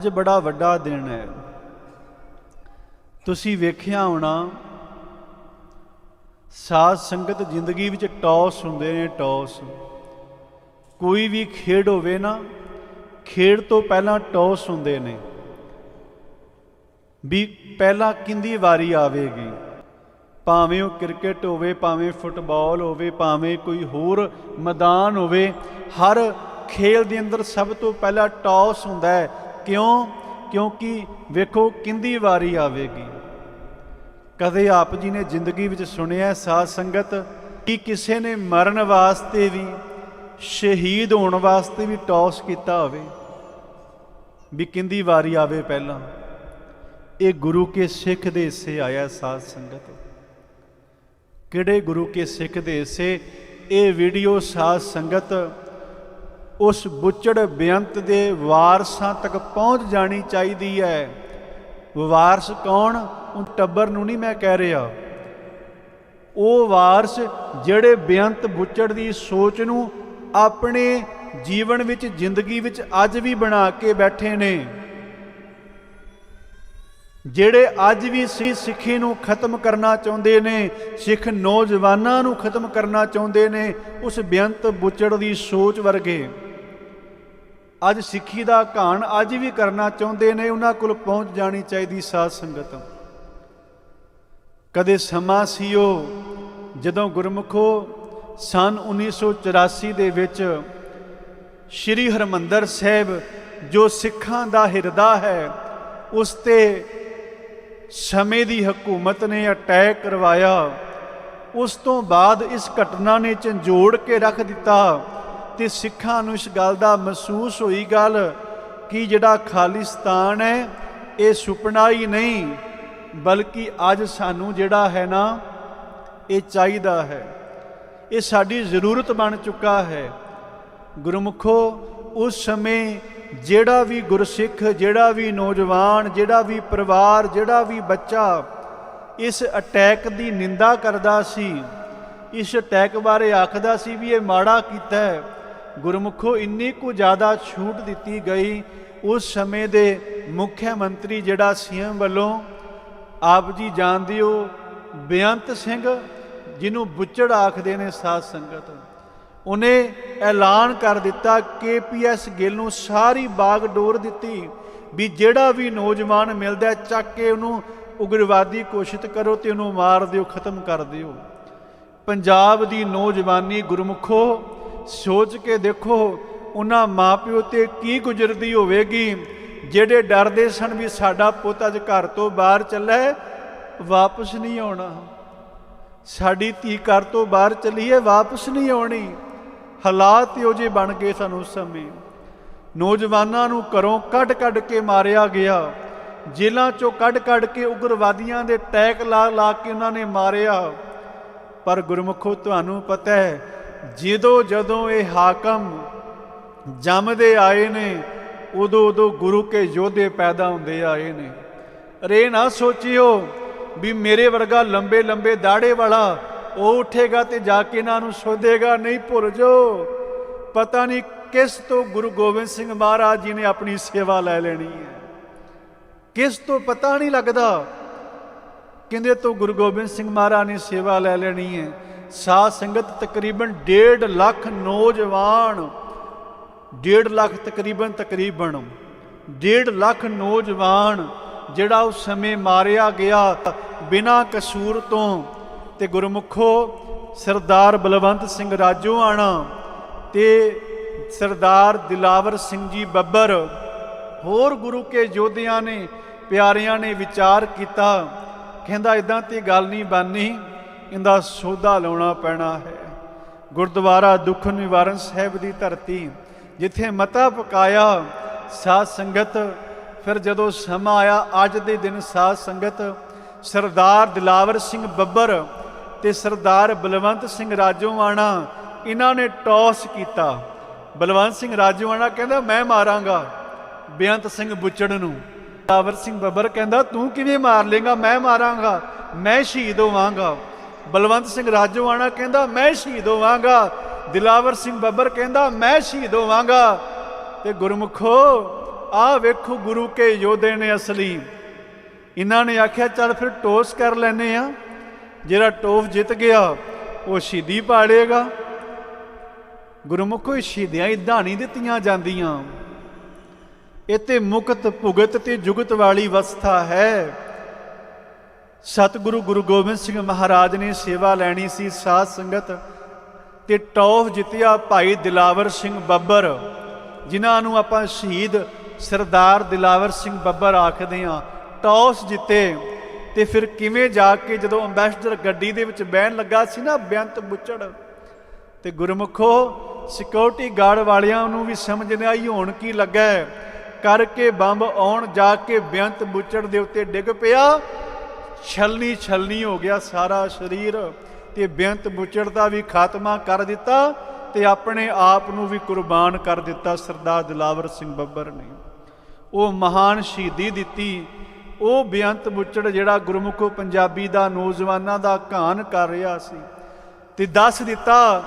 ਅੱਜ ਬੜਾ ਵੱਡਾ ਦਿਨ ਹੈ। ਤੁਸੀਂ ਵੇਖਿਆ ਹੋਣਾ, ਸਾਧ ਸੰਗਤ ਜ਼ਿੰਦਗੀ ਵਿੱਚ ਟੌਸ ਹੁੰਦੇ ਨੇ ਟੌਸ। ਕੋਈ ਵੀ ਖੇਡ ਹੋਵੇ ਨਾ, ਖੇਡ ਤੋਂ ਪਹਿਲਾਂ ਟੌਸ ਹੁੰਦੇ ਨੇ। ਵੀ ਪਹਿਲਾਂ ਕਿੰਦੀ ਵਾਰੀ ਆਵੇਗੀ? ਭਾਵੇਂ ਉਹ ਕ੍ਰਿਕਟ ਹੋਵੇ, ਭਾਵੇਂ ਫੁੱਟਬਾਲ ਹੋਵੇ, ਭਾਵੇਂ ਕੋਈ ਹੋਰ ਮੈਦਾਨ ਹੋਵੇ, ਹਰ ਖੇਲ ਦੇ ਅੰਦਰ ਸਭ ਤੋਂ ਪਹਿਲਾਂ ਟੌਸ ਹੁੰਦਾ ਹੈ। ਕਿਉਂ? ਕਿਉਂਕਿ ਵੇਖੋ ਕਿੰਦੀ ਵਾਰੀ ਆਵੇਗੀ। ਕਦੇ ਆਪ ਜੀ ਨੇ ਜ਼ਿੰਦਗੀ ਵਿੱਚ ਸੁਣਿਆ ਸਾਧ ਸੰਗਤ ਕਿ ਕਿਸੇ ਨੇ ਮਰਨ ਵਾਸਤੇ ਵੀ, ਸ਼ਹੀਦ ਹੋਣ ਵਾਸਤੇ ਵੀ ਟੌਸ ਕੀਤਾ ਹੋਵੇ? ਵੀ ਕਿੰਦੀ ਵਾਰੀ ਆਵੇ ਪਹਿਲਾਂ? ਇਹ ਗੁਰੂ ਕੇ ਸਿੱਖ ਦੇ ਹਿੱਸੇ ਆਇਆ ਸਾਧ ਸੰਗਤ। ਕਿਹੜੇ ਗੁਰੂ ਕੇ ਸਿੱਖ ਦੇ ਹਿੱਸੇ? ਇਹ ਵੀਡੀਓ ਸਾਧ ਸੰਗਤ ਉਸ ਬੁੱਚੜ ਬੇਅੰਤ ਦੇ ਵਾਰਸਾਂ ਤੱਕ ਪਹੁੰਚ ਜਾਣੀ ਚਾਹੀਦੀ ਹੈ। ਵਾਰਸ ਕੌਣ? ਉਹ ਟੱਬਰ ਨੂੰ ਨਹੀਂ ਮੈਂ ਕਹਿ ਰਿਹਾ। ਉਹ ਵਾਰਸ ਜਿਹੜੇ ਬੇਅੰਤ ਬੁੱਚੜ ਦੀ ਸੋਚ ਨੂੰ ਆਪਣੇ ਜੀਵਨ ਵਿੱਚ, ਜ਼ਿੰਦਗੀ ਵਿੱਚ ਅੱਜ ਵੀ ਬਣਾ ਕੇ ਬੈਠੇ ਨੇ। ਜਿਹੜੇ ਅੱਜ ਵੀ ਸਿ- ਸਿੱਖੀ ਨੂੰ ਖਤਮ ਕਰਨਾ ਚਾਹੁੰਦੇ ਨੇ, ਸਿੱਖ ਨੌਜਵਾਨਾਂ ਨੂੰ ਖਤਮ ਕਰਨਾ ਚਾਹੁੰਦੇ ਨੇ, ਉਸ ਬੇਅੰਤ ਬੁੱਚੜ ਦੀ ਸੋਚ ਵਰਗੇ। ਅੱਜ ਸਿੱਖੀ ਦਾ ਘਾਣ ਅੱਜ ਵੀ ਕਰਨਾ ਚਾਹੁੰਦੇ ਨੇ, ਉਹਨਾਂ ਕੋਲ ਪਹੁੰਚ ਜਾਣੀ ਚਾਹੀਦੀ ਸਾਧ ਸੰਗਤ। ਕਦੇ ਸਮਾਂ ਸੀ ਉਹ ਜਦੋਂ ਗੁਰਮੁਖੋ ਸਨ 1984 ਦੇ ਵਿੱਚ ਸ਼੍ਰੀ ਹਰਮੰਦਰ ਸਾਹਿਬ ਜੋ ਸਿੱਖਾਂ ਦਾ ਹਿਰਦਾ ਹੈ, ਉਸ ਤੇ ਸਮੇਂ ਦੀ ਹਕੂਮਤ ਨੇ ਅਟੈਕ ਕਰਵਾਇਆ। ਉਸ ਤੋਂ ਬਾਅਦ ਇਸ ਘਟਨਾ ਨੇ ਝੰਜੋੜ ਕੇ ਰੱਖ ਦਿੱਤਾ। ਤੇ ਸਿੱਖਾਂ ਨੂੰ ਇਸ ਗੱਲ ਦਾ ਮਹਿਸੂਸ ਹੋਈ ਗੱਲ ਕਿ ਜਿਹੜਾ ਖਾਲਿਸਤਾਨ ਹੈ, ਇਹ ਸੁਪਨਾ ਹੀ ਨਹੀਂ, ਬਲਕਿ ਅੱਜ ਸਾਨੂੰ ਜਿਹੜਾ ਹੈ ਨਾ, ਇਹ ਚਾਹੀਦਾ ਹੈ। ਇਹ ਸਾਡੀ ਜ਼ਰੂਰਤ ਬਣ ਚੁੱਕਾ ਹੈ। ਗੁਰਮੁਖੋ, ਉਸ ਸਮੇਂ ਜਿਹੜਾ ਵੀ ਗੁਰਸਿੱਖ, ਜਿਹੜਾ ਵੀ ਨੌਜਵਾਨ, ਜਿਹੜਾ ਵੀ ਪਰਿਵਾਰ, ਜਿਹੜਾ ਵੀ ਬੱਚਾ ਇਸ ਅਟੈਕ ਦੀ ਨਿੰਦਾ ਕਰਦਾ ਸੀ, ਇਸ ਅਟੈਕ ਬਾਰੇ ਆਖਦਾ ਸੀ ਵੀ ਇਹ ਮਾੜਾ ਕੀਤਾ ਹੈ। ਗੁਰਮੁਖੋ ਇੰਨੀ ਕੁ ਜ਼ਿਆਦਾ ਛੂਟ ਦਿੱਤੀ ਗਈ, ਉਸ ਸਮੇਂ ਦੇ ਮੁੱਖ ਮੰਤਰੀ ਜਿਹੜਾ ਸੀਐਮ ਵੱਲੋਂ ਆਪ ਜੀ ਜਾਣਦੇ ਹੋ ਬੇਅੰਤ ਸਿੰਘ, ਜਿਹਨੂੰ ਬੁੱਚੜ ਆਖਦੇ ਨੇ ਸਾਧ ਸੰਗਤ। ਉਹਨੇ ਐਲਾਨ ਕਰ ਦਿੱਤਾ ਕੇਪੀਐਸ ਗਿੱਲ ਨੂੰ ਸਾਰੀ ਬਾਗ ਡੋਰ ਦਿੱਤੀ ਵੀ ਜਿਹੜਾ ਵੀ ਨੌਜਵਾਨ ਮਿਲਦਾ ਚੱਕ ਕੇ ਉਹਨੂੰ ਉਗਰਵਾਦੀ ਘੋਸ਼ਿਤ ਕਰੋ ਤੇ ਉਹਨੂੰ ਮਾਰ ਦਿਓ, ਖਤਮ ਕਰ ਦਿਓ। ਪੰਜਾਬ ਦੀ ਨੌਜਵਾਨੀ ਗੁਰਮੁਖੋ ਸੋਚ ਕੇ ਦੇਖੋ, ਉਹਨਾਂ ਮਾਪਿਓ ਤੇ ਕੀ ਗੁਜ਼ਰਦੀ ਹੋਵੇਗੀ? ਜਿਹੜੇ ਡਰਦੇ ਸਨ ਵੀ ਸਾਡਾ ਪੁੱਤ ਅੱਜ ਘਰ ਤੋਂ ਬਾਹਰ ਚੱਲਾ, ਵਾਪਸ ਨਹੀਂ ਆਉਣਾ। ਸਾਡੀ ਧੀ ਘਰ ਤੋਂ ਬਾਹਰ ਚੱਲੀ ਹੈ ਵਾਪਸ ਨਹੀਂ ਆਉਣੀ। ਹਾਲਾਤ ਇਹੋ ਜਿਹੇ ਬਣ ਗਏ ਸਨ ਉਸ ਸਮੇਂ। ਨੌਜਵਾਨਾਂ ਨੂੰ ਘਰੋਂ ਕੱਢ-ਕੱਢ ਕੇ ਮਾਰਿਆ ਗਿਆ। ਜੇਲ੍ਹਾਂ ਚੋਂ ਕੱਢ-ਕੱਢ ਕੇ ਉਗਰਵਾਦੀਆਂ ਦੇ ਟੈਕ ਲਾ ਲਾ ਕੇ ਉਹਨਾਂ ਨੇ ਮਾਰਿਆ। ਪਰ ਗੁਰਮੁਖੋ, ਤੁਹਾਨੂੰ ਪਤਾ ਹੈ ਜਦੋਂ ਜਦੋਂ ਇਹ ਹਾਕਮ ਜੰਮਦੇ ਆਏ ਨੇ, ਉਦੋਂ ਉਦੋਂ ਗੁਰੂ ਕੇ ਯੋਧੇ ਪੈਦਾ ਹੁੰਦੇ ਆਏ ਨੇ। ਰੇ ਨਾ ਸੋਚਿਓ ਵੀ ਮੇਰੇ ਵਰਗਾ ਲੰਬੇ ਲੰਬੇ ਦਾੜੇ ਵਾਲਾ ਉਹ ਉੱਠੇਗਾ ਤੇ ਜਾ ਕੇ ਇਹਨਾਂ ਨੂੰ ਸੋਧੇਗਾ, ਨਹੀਂ ਭੁੱਲ ਜੋ ਪਤਾ ਨਹੀਂ ਕਿਸ ਤੋਂ ਗੁਰੂ ਗੋਬਿੰਦ ਸਿੰਘ ਮਹਾਰਾਜ ਜੀ ਨੇ ਆਪਣੀ ਸੇਵਾ ਲੈ ਲੈਣੀ ਹੈ। ਕਿਸ ਤੋਂ ਪਤਾ ਨਹੀਂ ਲੱਗਦਾ ਕਹਿੰਦੇ ਤੋਂ ਗੁਰੂ ਗੋਬਿੰਦ ਸਿੰਘ ਮਹਾਰਾਜ ਨੇ ਸੇਵਾ ਲੈ ਲੈਣੀ ਹੈ। ਸਾਧ ਸੰਗਤ ਤਕਰੀਬਨ 1.5 ਲੱਖ ਨੌਜਵਾਨ 1.5 ਲੱਖ ਤਕਰੀਬਨ ਤਕਰੀਬਨ 1.5 ਲੱਖ ਨੌਜਵਾਨ ਜਿਹੜਾ ਉਸ ਸਮੇਂ ਮਾਰਿਆ ਗਿਆ ਬਿਨਾਂ ਕਸੂਰ ਤੋਂ ਤੇ ਗੁਰਮੁਖੋ ਸਰਦਾਰ ਬਲਵੰਤ ਸਿੰਘ ਰਾਜੋਆਣਾ ਤੇ ਸਰਦਾਰ ਦਿਲਾਵਰ ਸਿੰਘ ਜੀ ਬੱਬਰ, ਹੋਰ ਗੁਰੂ ਕੇ ਯੋਧਿਆਂ ਨੇ, ਪਿਆਰਿਆਂ ਨੇ ਵਿਚਾਰ ਕੀਤਾ, ਕਹਿੰਦਾ ਇਦਾਂ ਤੇ ਗੱਲ ਨਹੀਂ ਬਾਨੀ ਇਹਦਾ ਸੋਧਾ ਲਾਉਣਾ ਪੈਣਾ ਹੈ। ਗੁਰਦੁਆਰਾ ਦੁੱਖ ਨਿਵਾਰਨ ਸਾਹਿਬ ਦੀ ਧਰਤੀ, ਜਿੱਥੇ ਮਤਾ ਪਕਾਇਆ ਸਾਧ ਸੰਗਤ, ਫਿਰ ਜਦੋਂ ਸਮਾਂ ਆਇਆ ਅੱਜ ਦੇ ਦਿਨ ਸਾਧ ਸੰਗਤ, ਸਰਦਾਰ ਦਿਲਾਵਰ ਸਿੰਘ ਬੱਬਰ ਤੇ ਸਰਦਾਰ ਬਲਵੰਤ ਸਿੰਘ ਰਾਜੋਵਾਣਾ ਇਹਨਾਂ ਨੇ ਟੌਸ ਕੀਤਾ। ਬਲਵੰਤ ਸਿੰਘ ਰਾਜੋਵਾਣਾ ਕਹਿੰਦਾ, ਮੈਂ ਮਾਰਾਂਗਾ। ਬੇਅੰਤ ਸਿੰਘ ਬੁੱਚੜ ਨੂੰ, ਦਿਲਾਵਰ ਸਿੰਘ ਬੱਬਰ ਕਹਿੰਦਾ, ਤੂੰ ਕਿਵੇਂ ਮਾਰ ਲੇਗਾ ਮੈਂ ਮਾਰਾਂਗਾ। ਮੈਂ ਸ਼ਹੀਦ ਹੋਵਾਂਗਾ। ਬਲਵੰਤ ਸਿੰਘ ਰਾਜੋਆਣਾ ਕਹਿੰਦਾ, ਮੈਂ ਸ਼ਹੀਦ ਹੋਵਾਂਗਾ। ਦਿਲਾਵਰ ਸਿੰਘ ਬੱਬਰ ਕਹਿੰਦਾ, ਮੈਂ ਸ਼ਹੀਦ ਹੋਵਾਂਗਾ। ਤੇ ਗੁਰਮੁਖੋ, ਆਹ ਵੇਖੋ ਗੁਰੂ ਕੇ ਯੋਧੇ ਨੇ ਅਸਲੀ। ਇਹਨਾਂ ਨੇ ਆਖਿਆ, ਚੱਲ ਫਿਰ ਟੋਸ ਕਰ ਲੈਨੇ ਆ। ਜਿਹੜਾ ਟੋਫ ਜਿੱਤ ਗਿਆ, ਉਹ ਸ਼ਹੀਦੀ ਪਾੜੇਗਾ। ਗੁਰਮੁਖੋ, ਇਹ ਸ਼ਹੀਦੀਆਂ ਇਦਾਂ ਨਹੀਂ ਦਿੱਤੀਆਂ ਜਾਂਦੀਆਂ। ਇਹ ਤੇ ਮੁਕਤ ਭੁਗਤ ਤੇ ਜੁਗਤ ਵਾਲੀ ਅਵਸਥਾ ਹੈ। ਸਤਿਗੁਰੂ ਗੁਰੂ ਗੋਬਿੰਦ ਸਿੰਘ ਮਹਾਰਾਜ ਨੇ ਸੇਵਾ ਲੈਣੀ ਸੀ ਸਾਧ ਸੰਗਤ ਤੇ ਟੌਫ ਜਿੱਤਿਆ ਭਾਈ ਦਿਲਾਵਰ ਸਿੰਘ ਬੱਬਰ, ਜਿਨ੍ਹਾਂ ਨੂੰ ਆਪਾਂ ਸ਼ਹੀਦ ਸਰਦਾਰ ਦਿਲਾਵਰ ਸਿੰਘ ਬੱਬਰ ਆਖਦੇ ਹਾਂ। ਟੌਸ ਜਿੱਤੇ ਤੇ ਫਿਰ ਕਿਵੇਂ ਜਾ ਕੇ ਜਦੋਂ ਅੰਬੈਸਡਰ ਗੱਡੀ ਦੇ ਵਿੱਚ ਬਹਿਣ ਲੱਗਾ ਸੀ ਨਾ ਬੇਅੰਤ ਬੁੱਚੜ, ਤੇ ਗੁਰਮੁਖੋ ਸਿਕਿਉਰਿਟੀ ਗਾਰਡ ਵਾਲਿਆਂ ਨੂੰ ਵੀ ਸਮਝ ਨਹੀਂ ਆਈ ਹੁਣ ਕੀ ਲੱਗਾ ਕਰਕੇ ਬੰਬ ਆਉਣ ਜਾ ਕੇ ਬੇਅੰਤ ਬੁੱਚੜ ਦੇ ਉੱਤੇ ਡਿੱਗ ਪਿਆ ਛਲਨੀ ਛਲਨੀ ਹੋ ਗਿਆ ਸਾਰਾ ਸਰੀਰ ਤੇ ਬੇਅੰਤ ਬੁੱਚੜ ਦਾ ਵੀ ਖਾਤਮਾ ਕਰ ਦਿੱਤਾ ਤੇ ਆਪਣੇ ਆਪ ਨੂੰ ਵੀ ਕੁਰਬਾਨ ਕਰ ਦਿੱਤਾ ਸਰਦਾਰ ਦਿਲਾਵਰ ਸਿੰਘ ਬੱਬਰ ਨੇ। ਉਹ ਮਹਾਨ ਸ਼ਹੀਦੀ ਦਿੱਤੀ। ਉਹ ਬੇਅੰਤ ਬੁੱਚੜ ਜਿਹੜਾ ਗੁਰਮੁਖੋ ਪੰਜਾਬੀ ਦਾ ਨੌਜਵਾਨਾਂ ਦਾ ਘਾਣ ਕਰ ਰਿਹਾ ਸੀ ਤੇ ਦੱਸ ਦਿੱਤਾ,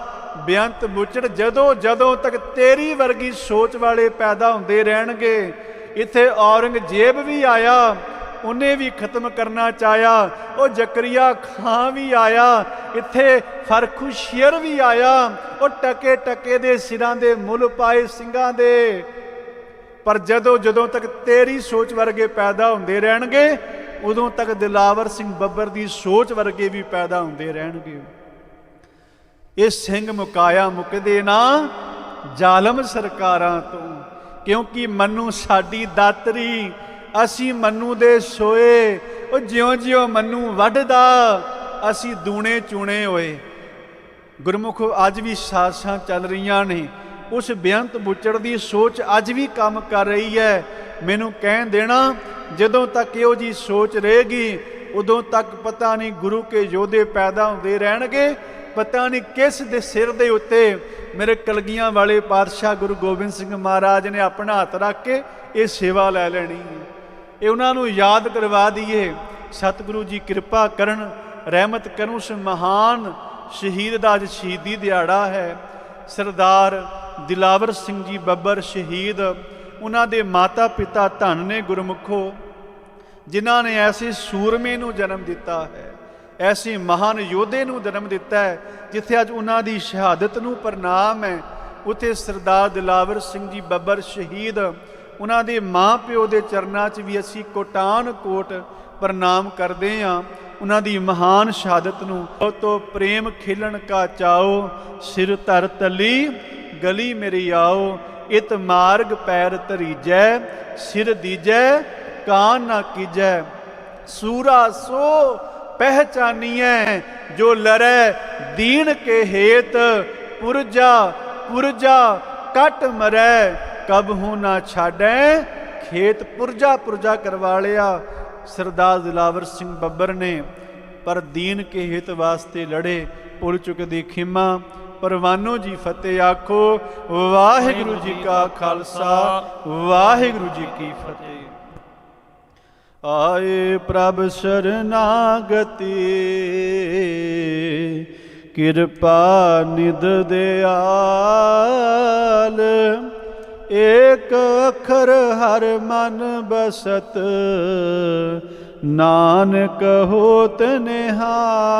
ਬੇਅੰਤ ਬੁੱਚੜ ਜਦੋਂ ਜਦੋਂ ਤੱਕ ਤੇਰੀ ਵਰਗੀ ਸੋਚ ਵਾਲੇ ਪੈਦਾ ਹੁੰਦੇ ਰਹਿਣਗੇ, ਇੱਥੇ ਔਰੰਗਜ਼ੇਬ ਵੀ ਆਇਆ ਉਹਨੇ ਵੀ ਖਤਮ ਕਰਨਾ ਚਾਹਿਆ। ਉਹ ਜ਼ਕਰੀਆ ਖਾਂ ਵੀ ਆਇਆ। ਇੱਥੇ ਫਰਖੁਸ਼ੀਰ ਵੀ ਆਇਆ। ਉਹ ਟਕੇ ਟਕੇ ਦੇ ਸਿਰਾਂ ਦੇ ਮੁੱਲ ਪਾਏ ਸਿੰਘਾਂ ਦੇ। ਪਰ ਜਦੋਂ ਜਦੋਂ ਤੱਕ ਤੇਰੀ ਸੋਚ ਵਰਗੇ ਪੈਦਾ ਹੁੰਦੇ ਰਹਿਣਗੇ, ਉਦੋਂ ਤੱਕ ਦਿਲਾਵਰ ਸਿੰਘ ਬੱਬਰ ਦੀ ਸੋਚ ਵਰਗੇ ਵੀ ਪੈਦਾ ਹੁੰਦੇ ਰਹਿਣਗੇ। ਇਹ ਸਿੰਘ ਮੁਕਾਇਆ ਮੁਕਦੇ ਨਾ ਜ਼ਾਲਮ ਸਰਕਾਰਾਂ ਤੋਂ, ਕਿਉਂਕਿ ਮੰਨੂ ਸਾਡੀ ਦਾਤਰੀ ਅਸੀਂ ਮੰਨੂ ਦੇ ਸੋਏ, ਉਹ ਜਿਉਂ-ਜਿਉਂ ਮੰਨੂ ਵੱਢਦਾ, ਅਸੀਂ ਦੂਣੇ ਚੂਣੇ ਹੋਏ। ਗੁਰਮੁਖ, ਅੱਜ ਵੀ ਸਾਸਾਂ ਚੱਲ ਰਹੀਆਂ ਨੇ। ਉਸ ਬੇਅੰਤ ਬੁੱਚੜ ਦੀ ਸੋਚ ਅੱਜ ਵੀ ਕੰਮ ਕਰ ਰਹੀ ਹੈ। ਮੈਨੂੰ ਕਹਿਣ ਦੇਣਾ, ਜਦੋਂ ਤੱਕ ਇਹੋ ਜੀ ਸੋਚ ਰਹੇਗੀ, ਉਦੋਂ ਤੱਕ ਪਤਾ ਨਹੀਂ ਗੁਰੂ ਕੇ ਯੋਧੇ ਪੈਦਾ ਹੁੰਦੇ ਰਹਿਣਗੇ। ਪਤਾ ਨਹੀਂ ਕਿਸ ਦੇ ਸਿਰ ਦੇ ਉੱਤੇ ਮੇਰੇ ਕਲਗੀਆਂ ਵਾਲੇ ਪਾਤਸ਼ਾਹ ਗੁਰੂ ਗੋਬਿੰਦ ਸਿੰਘ ਮਹਾਰਾਜ ਨੇ ਆਪਣਾ ਹੱਥ ਰੱਖ ਕੇ ਇਹ ਸੇਵਾ ਲੈ ਲੈਣੀ ਹੈ। ਇਹ ਉਹਨਾਂ ਨੂੰ ਯਾਦ ਕਰਵਾ ਦਈਏ। ਸਤਿਗੁਰੂ ਜੀ ਕਿਰਪਾ ਕਰਨ, ਰਹਿਮਤ ਕਰਨ ਉਸ ਮਹਾਨ ਸ਼ਹੀਦ ਦਾ ਅੱਜ ਸ਼ਹੀਦੀ ਦਿਹਾੜਾ ਹੈ। ਸਰਦਾਰ ਦਿਲਾਵਰ ਸਿੰਘ ਜੀ ਬੱਬਰ ਸ਼ਹੀਦ, ਉਹਨਾਂ ਦੇ ਮਾਤਾ ਪਿਤਾ ਧੰਨ ਨੇ ਗੁਰਮੁਖੋ, ਜਿਨ੍ਹਾਂ ਨੇ ਐਸੇ ਸੂਰਮੇ ਨੂੰ ਜਨਮ ਦਿੱਤਾ ਹੈ, ਐਸੇ ਮਹਾਨ ਯੋਧੇ ਨੂੰ ਜਨਮ ਦਿੱਤਾ ਹੈ, ਜਿੱਥੇ ਅੱਜ ਉਹਨਾਂ ਦੀ ਸ਼ਹਾਦਤ ਨੂੰ ਪ੍ਰਣਾਮ ਹੈ। ਉਥੇ ਸਰਦਾਰ ਦਿਲਾਵਰ ਸਿੰਘ ਜੀ ਬੱਬਰ ਸ਼ਹੀਦ ਉਹਨਾਂ ਦੇ ਮਾਂ ਪਿਓ ਦੇ ਚਰਨਾਂ 'ਚ ਵੀ ਅਸੀਂ ਕੋਟਾਨ ਕੋਟ ਪ੍ਰਣਾਮ ਕਰਦੇ ਹਾਂ। ਉਹਨਾਂ ਦੀ ਮਹਾਨ ਸ਼ਹਾਦਤ ਨੂੰ ਤੋ ਪ੍ਰੇਮ ਖਿਲਣ ਕਾ ਚਾਓ ਸਿਰ ਧਰ ਤਲੀ, ਗਲੀ ਮੇਰੀ ਆਓ, ਇਤ ਮਾਰਗ ਪੈਰ ਧਰੀਜੈ, ਸਿਰ ਦੀਜੈ ਕਾਨ ਨਾ ਕੀਜੈ। ਸੂਰਾ ਸੋ ਪਹਿਚਾਨੀਐ, ਜੋ ਲਰੈ ਦੀਨ ਕੇ ਹੇਤ, ਪੁਰਜਾ ਪੁਰਜਾ, ਕਟ ਮਰੈ। ਕਬਹੂ ਨਾ ਛਾੜੈ? ਖੇਤ ਪੁਰਜਾ ਪੁਰਜਾ ਕਰਵਾ ਲਿਆ ਸਰਦਾਰ ਦਿਲਾਵਰ ਸਿੰਘ ਬੱਬਰ ਨੇ, ਪਰ ਦੀਨ ਕੇ ਹਿਤ ਵਾਸਤੇ ਲੜੇ ਪੁਰ ਚੁੱਕਦੀ ਖਿਮਾ। ਪਰਵਾਨੋ ਜੀ ਫਤਿਹ ਆਖੋ, ਵਾਹਿਗੁਰੂ ਜੀ ਕਾ ਖਾਲਸਾ, ਵਾਹਿਗੁਰੂ ਜੀ ਕੀ ਫਤਿਹ। ਆਏ ਪ੍ਰਭ ਸਰਨਾਗਤੀ, ਕਿਰਪਾ ਨਿਦ ਦਿਆਲ। ਏਕ ਅੱਖਰ ਹਰ ਮਨ ਬਸਤ ਨਾਨਕ ਹੋਤ ਨਿਹਾਲ।